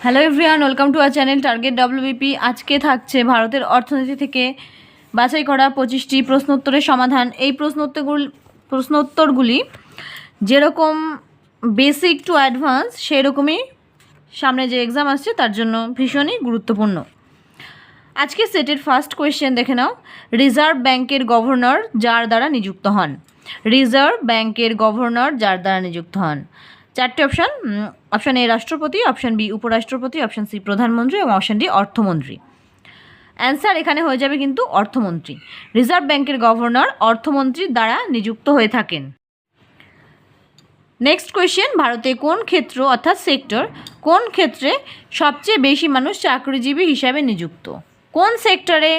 Hello everyone welcome to our channel target WBP আজকে থাকছে ভারতের অর্থনীতি থেকে বাছাই করা পঁচিশটি প্রশ্নোত্তরের সমাধান। এই প্রশ্নোত্তরগুলি প্রশ্নোত্তরগুলি যেরকম বেসিক টু অ্যাডভান্স সেরকমই সামনে যে এক্সাম আসছে তার জন্য ভীষণই গুরুত্বপূর্ণ। আজকে সেটের ফার্স্ট কোয়েশ্চেন দেখে নাও। রিজার্ভ ব্যাংকের গভর্নর যার দ্বারা নিযুক্ত হন। রিজার্ভ ব্যাংকের গভর্নর যার দ্বারা নিযুক্ত হন। চারটে অপশান অপশান এ রাষ্ট্রপতি, অপশান বি উপরাষ্ট্রপতি, অপশান সি প্রধানমন্ত্রী এবং অপশান ডি অর্থমন্ত্রী। অ্যান্সার এখানে হয়ে যাবে কিন্তু অর্থমন্ত্রী। রিজার্ভ ব্যাংকের গভর্নর অর্থমন্ত্রীর দ্বারা নিযুক্ত হয়ে থাকেন। নেক্সট কোয়েশ্চেন ভারতে কোন ক্ষেত্র অর্থাৎ সেক্টর কোন ক্ষেত্রে সবচেয়ে বেশি মানুষ চাকরিজীবী হিসাবে নিযুক্ত? কোন সেক্টরে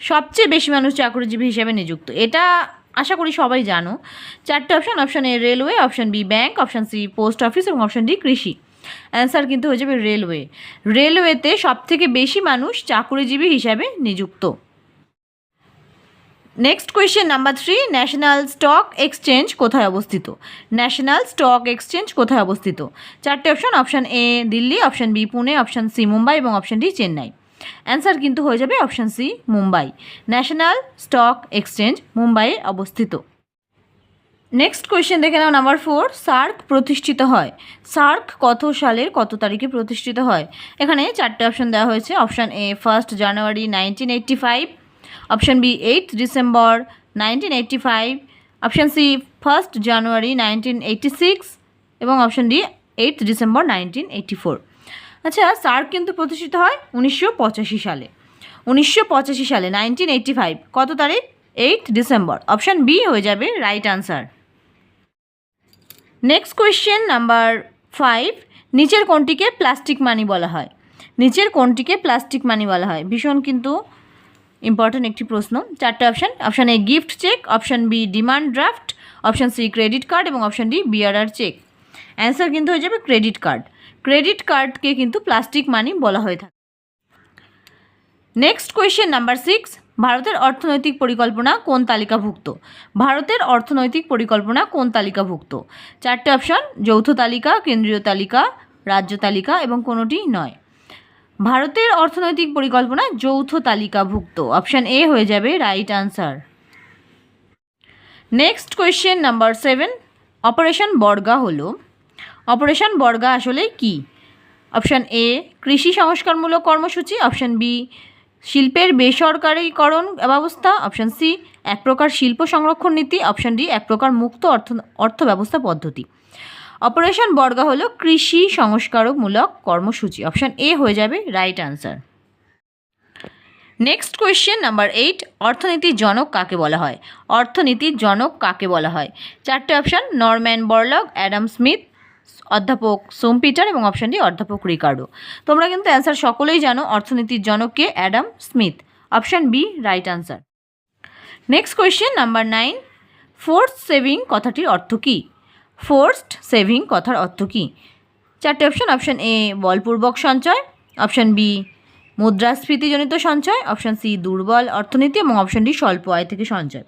সবচেয়ে বেশি মানুষ চাকরিজীবী হিসাবে নিযুক্ত? এটা আশা করি সবাই জানো, চারটে option option A railway option B bank option C post office এবং অপশান ডি কৃষি। অ্যান্সার কিন্তু হয়ে যাবে রেলওয়ে রেলওয়েতে সবথেকে বেশি মানুষ চাকরিজীবী হিসাবে নিযুক্ত। Next question number three national stock exchange কোথায় অবস্থিত? ন্যাশনাল স্টক এক্সচেঞ্জ কোথায় অবস্থিত? চারটে option option A Delhi option B Pune option C Mumbai এবং অপশান ডি চেন্নাই। অ্যান্সার কিন্তু হয়ে যাবে option C Mumbai national stock exchange মুম্বাইয়ে অবস্থিত। নেক্সট কোয়েশ্চেন দেখে নাও নাম্বার ফোর সার্ক প্রতিষ্ঠিত হয়। সার্ক কত সালের, কত তারিখে প্রতিষ্ঠিত হয়? এখানে চারটে অপশন দেওয়া হয়েছে। Option A first January nineteen eighty five option B eight December nineteen eighty five option C first January nineteen eighty six এবং option D eight December nineteen eighty four আচ্ছা সার্ক কিন্তু প্রতিষ্ঠিত হয় উনিশশো পঁচাশি সালে। উনিশশো পঁচাশি সালে, নাইনটিন ফাইভ। কত তারিখ? Eight December. অপশান বি হয়ে যাবে right answer. Next question number five. নিচের কোনটিকে প্লাস্টিক মানি বলা হয়? নিচের কোনটিকে প্লাস্টিক মানি বলা হয়? ভীষণ কিন্তু ইম্পর্ট্যান্ট একটি প্রশ্ন। চারটে option. Option A gift cheque, option B demand draft, option C credit card এবং option D BRR cheque. Answer কিন্তু হয়ে যাবে ক্রেডিট কার্ড। ক্রেডিট কার্ডকে কিন্তু প্লাস্টিক মানি বলা হয়ে থাকে। নেক্সট কোয়েশ্চেন নাম্বার সিক্স ভারতের অর্থনৈতিক পরিকল্পনা কোন তালিকাভুক্ত? ভারতের অর্থনৈতিক পরিকল্পনা কোন তালিকাভুক্ত? চারটে অপশন যৌথ তালিকা, কেন্দ্রীয় তালিকা, রাজ্য তালিকা এবং কোনোটি নয়। ভারতের অর্থনৈতিক পরিকল্পনা যৌথ তালিকাভুক্ত। অপশান এ হয়ে যাবে right answer next question number seven operation Barga হলো। অপারেশন বর্গা আসলে কি? অপশান এ, কৃষি সংস্কারমূলক কর্মসূচি। অপশান বি, শিল্পের বেসরকারীকরণ ব্যবস্থা। অপশান সি, এক প্রকার শিল্প সংরক্ষণ নীতি। অপশান ডি, এক প্রকার মুক্ত অর্থ অর্থ ব্যবস্থা পদ্ধতি। অপারেশন বর্গা হলো কৃষি সংস্কারমূলক কর্মসূচি। অপশান এ হয়ে যাবে right answer. Next question number eight, অর্থনীতির জনক কাকে বলা হয়? অর্থনীতির জনক কাকে বলা হয়? চারটে option, Norman Borlaug, Adam Smith অধ্যাপক সোম পিটার এবং অপশান ডি অধ্যাপক রিকার্ডো। তোমরা কিন্তু অ্যান্সার সকলেই জানো, অর্থনীতির জনককে Adam Smith. Option B right answer next question number nine force saving কথাটির অর্থ কী? ফোর্সড সেভিং কথার অর্থ কী? চারটে অপশান অপশান এ বলপূর্বক সঞ্চয় অপশান বি মুদ্রাস্ফীতিজনিত সঞ্চয় অপশান সি দুর্বল অর্থনীতি এবং অপশান ডি স্বল্প আয় থেকে সঞ্চয়।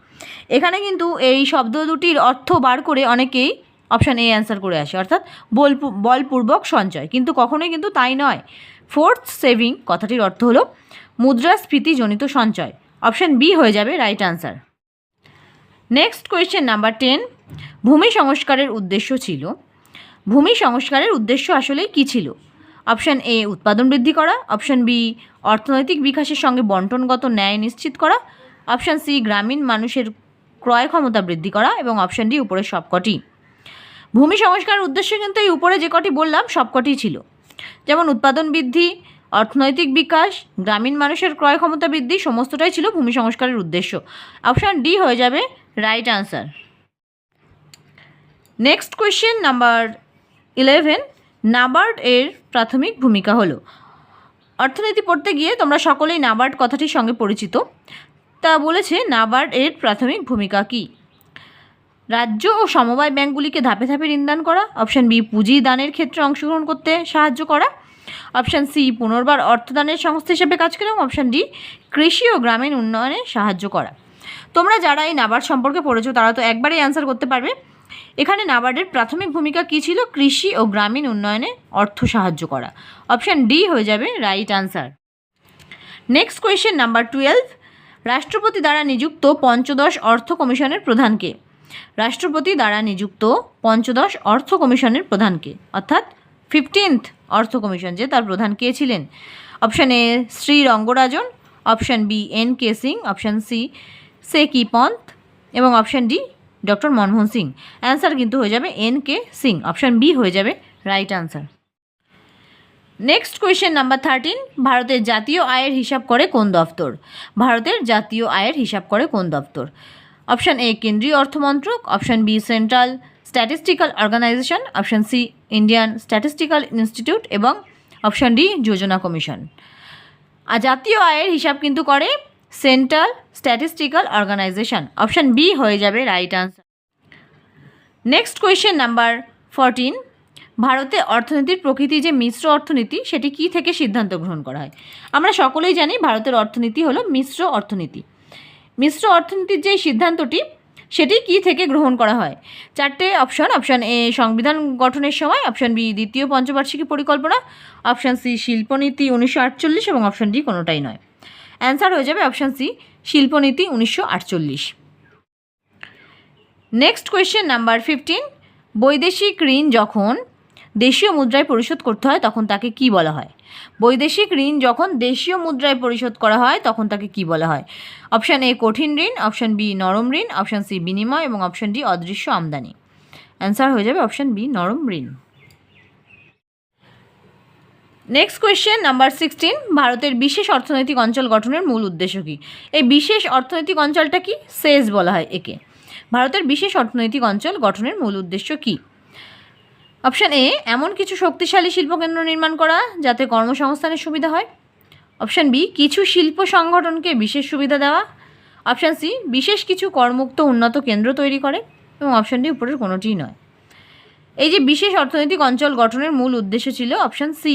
এখানে কিন্তু এই শব্দ দুটির অর্থ বার করে অনেকেই অপশান এ অ্যান্সার করে আসে, অর্থাৎ বল বলপূর্বক সঞ্চয়। কিন্তু কখনোই কিন্তু তাই নয়। ফোর্থ সেভিং, কথাটির অর্থ হলো মুদ্রাস্ফীতিজনিত সঞ্চয়। অপশান বি হয়ে যাবে right answer next question number ten, ভূমি সংস্কারের উদ্দেশ্য ছিল। ভূমি সংস্কারের উদ্দেশ্য আসলে কী ছিল? অপশান এ, উৎপাদন বৃদ্ধি করা। অপশান বি, অর্থনৈতিক বিকাশের সঙ্গে বন্টনগত ন্যায় নিশ্চিত করা। অপশান সি, গ্রামীণ মানুষের ক্রয় ক্ষমতা বৃদ্ধি করা। এবং অপশান ডি, উপরের সবকটি। ভূমি সংস্কারের উদ্দেশ্য কিন্তু এই উপরে যে কটি বললাম সবকটিই ছিল। যেমন উৎপাদন বৃদ্ধি, অর্থনৈতিক বিকাশ, গ্রামীণ মানুষের ক্রয় ক্ষমতা বৃদ্ধি, সমস্তটাই ছিল ভূমি সংস্কারের উদ্দেশ্য। অপশান ডি হয়ে যাবে right answer. Next question number eleven, NABARD এর প্রাথমিক ভূমিকা হলো। অর্থনীতি পড়তে গিয়ে তোমরা সকলেই নাবার্ড কথাটির সঙ্গে পরিচিত। তা বলেছে নাবার্ড এর প্রাথমিক ভূমিকা কী? রাজ্য ও সমবায় ব্যাংকগুলিকে ধাপে ধাপে ঋণদান করা অপশান বি পুঁজি দানের ক্ষেত্রে অংশগ্রহণ করতে সাহায্য করা অপশান সি পুনর্বার অর্থদানের সংস্থা হিসেবে কাজ করে এবং অপশান ডি কৃষি ও গ্রামীণ উন্নয়নে সাহায্য করা। তোমরা যারা এই নাবার্ড সম্পর্কে পড়েছো, তারা তো একবারেই অ্যান্সার করতে পারবে। এখানে নাবার্ডের প্রাথমিক ভূমিকা কী ছিল? কৃষি ও গ্রামীণ উন্নয়নে অর্থ সাহায্য করা। অপশান ডি হয়ে যাবে right answer next question number twelve রাষ্ট্রপতি দ্বারা নিযুক্ত পঞ্চদশ অর্থ কমিশনের প্রধানকে রাষ্ট্রপতি দ্বারা নিযুক্ত পঞ্চদশ অর্থ কমিশনের প্রধানকে, অর্থাৎ ফিফটিন্থ অর্থ কমিশন যে তার প্রধান কে ছিলেন? Option A Shri Rangarajan, option B N K Singh, option C সে কি পন্থ, এবং option D doctor Manmohan Singh. Answer কিন্তু হয়ে যাবে N K Singh, option B হয়ে যাবে right answer next question number thirteen ভারতের জাতীয় আয়ের হিসাব করে কোন দফতর? ভারতের জাতীয় আয়ের হিসাব করে কোন দফতর? অপশান এ কেন্দ্রীয় অর্থমন্ত্রক option B central statistical organisation option C Indian statistical institute এবং অপশান ডি যোজনা কমিশন আর জাতীয় আয়ের হিসাব কিন্তু করে central statistical organisation option B হয়ে যাবে right answer next question number fourteen ভারতে অর্থনীতির প্রকৃতি যে মিশ্র অর্থনীতি সেটি কি থেকে সিদ্ধান্ত গ্রহণ করা হয় আমরা সকলেই জানি ভারতের অর্থনীতি হলো মিশ্র অর্থনীতি মিশ্র অর্থনীতির যে সিদ্ধান্তটি, সেটি কি থেকে গ্রহণ করা হয়? চারটে অপশন অপশান এ সংবিধান গঠনের সময় অপশন বি দ্বিতীয় পঞ্চবার্ষিকী পরিকল্পনা অপশান সি শিল্পনীতি উনিশশো আটচল্লিশ এবং অপশান ডি কোনোটাই নয়। অ্যান্সার হয়ে যাবে অপশান সি শিল্পনীতি উনিশশো আটচল্লিশ। নেক্সট কোয়েশ্চেন নাম্বার ফিফটিন বৈদেশিক ঋণ যখন দেশীয় মুদ্রায় পরিশোধ করতে হয়, তখন তাকে কি বলা হয়? বৈদেশিক ঋণ যখন দেশীয় মুদ্রায় পরিশোধ করা হয়, তখন তাকে কি বলা হয়? অপশান এ, কঠিন ঋণ, অপশান বি, নরম ঋণ, অপশান সি, বিনিময়, এবং অপশান ডি, অদৃশ্য আমদানি। অ্যান্সার হয়ে যাবে অপশান বি, নরম ঋণ। নেক্সট কোয়েশ্চেন নাম্বার সিক্সটিন ভারতের বিশেষ অর্থনৈতিক অঞ্চল গঠনের মূল উদ্দেশ্য কী? এই বিশেষ অর্থনৈতিক অঞ্চলটা কি? সেজ বলা হয় একে। ভারতের বিশেষ অর্থনৈতিক অঞ্চল গঠনের মূল উদ্দেশ্য কী? অপশান এ এমন কিছু শক্তিশালী শিল্পকেন্দ্র নির্মাণ করা যাতে কর্মসংস্থানের সুবিধা হয়। অপশান বি কিছু শিল্প সংগঠনকে বিশেষ সুবিধা দেওয়া। অপশান সি বিশেষ কিছু করমুক্ত উন্নত কেন্দ্র তৈরি করে এবং অপশান ডি উপরের কোনোটিই নয়। এই যে বিশেষ অর্থনৈতিক অঞ্চল গঠনের মূল উদ্দেশ্য ছিল অপশান সি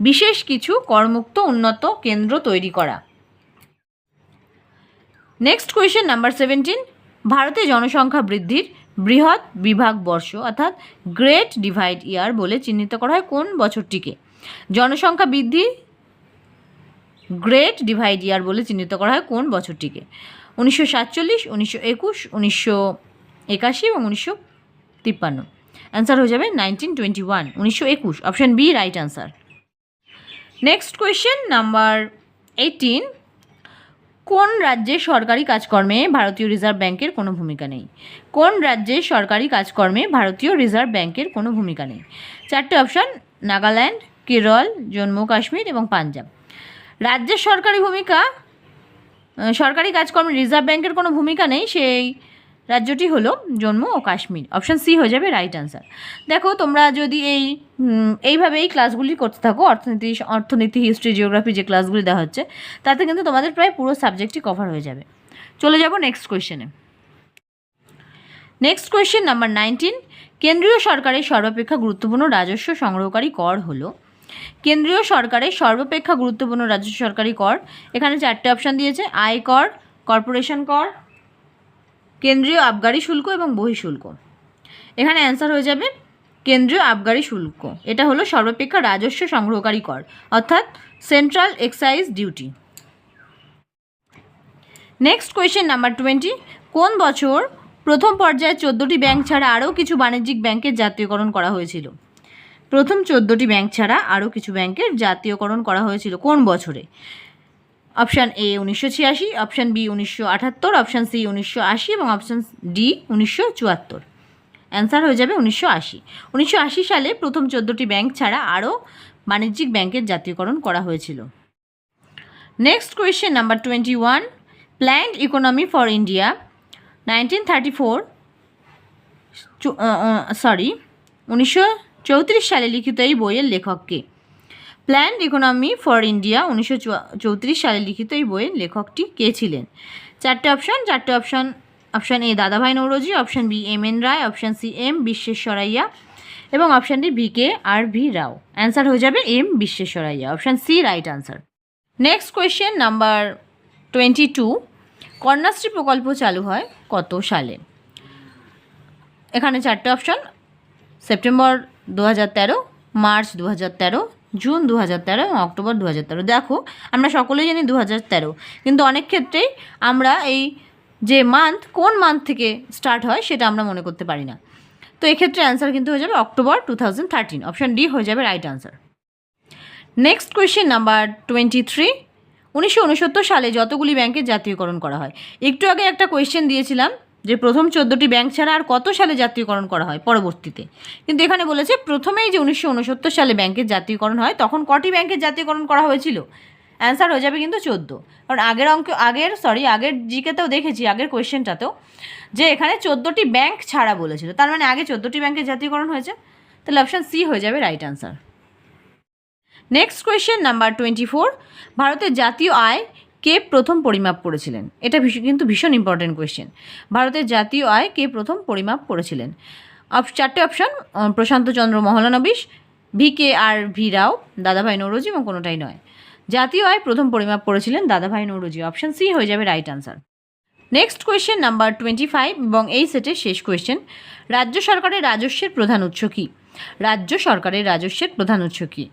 বিশেষ কিছু করমুক্ত উন্নত কেন্দ্র তৈরি করা। নেক্সট কোয়েশ্চেন নাম্বার সেভেন্টিন ভারতে জনসংখ্যা বৃদ্ধির বৃহৎ বিভাগ বর্ষ, অর্থাৎ গ্রেট ডিভাইড ইয়ার বলে চিহ্নিত করা হয় কোন বছরটিকে? জনসংখ্যা বৃদ্ধি গ্রেট ডিভাইড ইয়ার বলে চিহ্নিত করা হয় কোন বছরটিকে? উনিশশো সাতচল্লিশ, উনিশশো একুশ, উনিশশো একাশি এবং উনিশশো তিপ্পান্ন। অ্যান্সার হয়ে যাবে নাইনটিন টোয়েন্টি ওয়ান, উনিশশো একুশ। Option B right answer next question number eighteen কোন রাজ্যে সরকারি কাজকর্মে ভারতীয় রিজার্ভ ব্যাংকের কোনো ভূমিকা নেই? কোন রাজ্যে সরকারি কাজকর্মে ভারতীয় রিজার্ভ ব্যাংকের কোনো ভূমিকা নেই? চারটে অপশান, নাগাল্যান্ড, কেরল, জম্মু, কাশ্মীর এবং পাঞ্জাব। রাজ্যের সরকারি ভূমিকা সরকারি কাজকর্মে রিজার্ভ ব্যাংকের কোনো ভূমিকা নেই, সেই রাজ্যটি হলো জম্মু ও কাশ্মীর। অপশান সি হয়ে যাবে রাইট আনসার দেখো, তোমরা যদি এই এইভাবে এই ক্লাসগুলি করতে থাকো, অর্থনীতি অর্থনীতি হিস্ট্রি জিওগ্রাফি যে ক্লাসগুলি দেওয়া হচ্ছে, তাতে কিন্তু তোমাদের প্রায় পুরো সাবজেক্টই কভার হয়ে যাবে। চলে যাব নেক্সট কোয়েশ্চেনে নেক্সট কোয়েশ্চেন নাম্বার নাইনটিন কেন্দ্রীয় সরকারের সর্বাপেক্ষা গুরুত্বপূর্ণ রাজস্ব সংগ্রহকারী কর হলো, কেন্দ্রীয় সরকারের সর্বাপেক্ষা গুরুত্বপূর্ণ রাজস্ব সরকারি কর, এখানে চারটে অপশান দিয়েছে, আয় কর কর্পোরেশন কর কেন্দ্রীয় আবগারি শুল্ক এবং বহিঃশুল্ক এখানে অ্যান্সার হয়ে যাবে, কেন্দ্রীয় আবগারি শুল্ক। এটা হলো সর্বাপেক্ষা রাজস্ব সংগ্রহকারী কর, অর্থাৎ central excise duty next question number twenty কোন বছর প্রথম পর্যায়ে চোদ্দোটি ব্যাংক ছাড়া আরও কিছু বাণিজ্যিক ব্যাংকের জাতীয়করণ করা হয়েছিল? প্রথম চোদ্দোটি ব্যাংক ছাড়া আরও কিছু ব্যাংকের জাতীয়করণ করা হয়েছিল কোন বছরে? অপশান এ উনিশশো ছিয়াশি অপশান বি উনিশশো আটাত্তর অপশান সি উনিশশো আশি এবং অপশান ডি উনিশশো চুয়াত্তর। অ্যান্সার হয়ে যাবে উনিশশো আশি। উনিশশো আশি সালে প্রথম চোদ্দোটি ব্যাংক ছাড়া আরও বাণিজ্যিক ব্যাংকের জাতীয়করণ করা হয়েছিল। Next question number twenty one planned economy for India nineteen thirty four sorry উনিশশো চৌত্রিশ সালে লিখিত এই বইয়ের লেখককে প্ল্যান্ড ইকোনমি ফর ইন্ডিয়া উনিশশো চৌত্রিশ সালে লিখিত এই বইয়ের লেখকটি কে ছিলেন? চারটে অপশান চারটে option option A Dadabhai Naoroji option B M N Roy option C M বিশ্বেশ্বরাইয়া এবং option D V K R V Rao answer হয়ে যাবে M বিশ্বেশ্বরাইয়া option C right answer next question number twenty two Kanyashree প্রকল্প চালু হয় কত সালে? এখানে চারটে অপশন সেপ্টেম্বর দু হাজার তেরো মার্চ দু হাজার তেরো জুন দু হাজার তেরো এবং অক্টোবর দু হাজার তেরো। দেখো, আমরা সকলেই জানি দু হাজার তেরো, কিন্তু অনেক ক্ষেত্রেই আমরা এই যে মান্থ কোন মান্থ থেকে স্টার্ট হয় সেটা আমরা মনে করতে পারি না। তো এক্ষেত্রে অ্যান্সার কিন্তু হয়ে যাবে October two thousand thirteen option D হয়ে যাবে right answer next question number twenty three উনিশশো উনসত্তর সালে যতগুলি ব্যাংকের জাতীয়করণ করা হয়। একটু আগে একটা কোয়েশ্চেন দিয়েছিলাম যে প্রথম চোদ্দোটি ব্যাংক ছাড়া আর কত সালে জাতীয়করণ করা হয় পরবর্তীতে। কিন্তু এখানে বলেছে, প্রথমেই যে উনিশশো উনসত্তর সালে ব্যাংকের জাতীয়করণ হয়, তখন কটি ব্যাংকের জাতীয়করণ করা হয়েছিল? অ্যান্সার হয়ে যাবে কিন্তু চোদ্দ। কারণ আগের অঙ্ক, আগের সরি আগের জিকেতেও দেখেছি, আগের কোয়েশ্চেনটাতেও, যে এখানে চোদ্দোটি ব্যাংক ছাড়া বলেছিল। তার মানে আগে চোদ্দোটি ব্যাংকের জাতীয়করণ হয়েছে। তাহলে অপশান সি হয়ে যাবে right answer next question number twenty four ভারতের জাতীয় আয় কে প্রথম পরিমাপ করেছিলেন? এটা ভীষণ কিন্তু ভীষণ ইম্পর্টেন্ট কোয়েশ্চেন ভারতের জাতীয় আয় কে প্রথম পরিমাপ করেছিলেন? চারটে option Prasanta Chandra Mahalanobis V K R V Rao, Dadabhai Naoroji এবং কোনোটাই নয়। জাতীয় আয় প্রথম পরিমাপ করেছিলেন দাদাভাই নৌরজি। অপশন সি হয়ে যাবে right answer next question number twenty five এবং এই সেটের শেষ কোয়েশ্চেন রাজ্য সরকারের রাজস্বের প্রধান উৎস কী? রাজ্য সরকারের রাজস্বের প্রধান উৎস কী?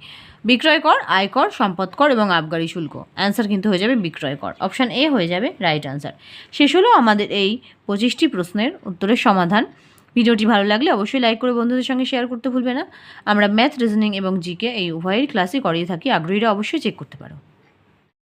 বিক্রয় কর আয়কর সম্পদ কর এবং আবগারি শুল্ক। অ্যান্সার কিন্তু হয়ে যাবে বিক্রয় কর। অপশান এ হয়ে যাবে রাইট অ্যান্সার শেষ হলো আমাদের এই পঁচিশটি প্রশ্নের উত্তরের সমাধান। ভিডিওটি ভালো লাগলে অবশ্যই লাইক করে বন্ধুদের সঙ্গে শেয়ার করতে ভুলবে না। আমরা ম্যাথ রিজনিং এবং জিকে এই উভয়ের ক্লাসই করিয়ে থাকি। আগ্রহীরা অবশ্যই চেক করতে পারো।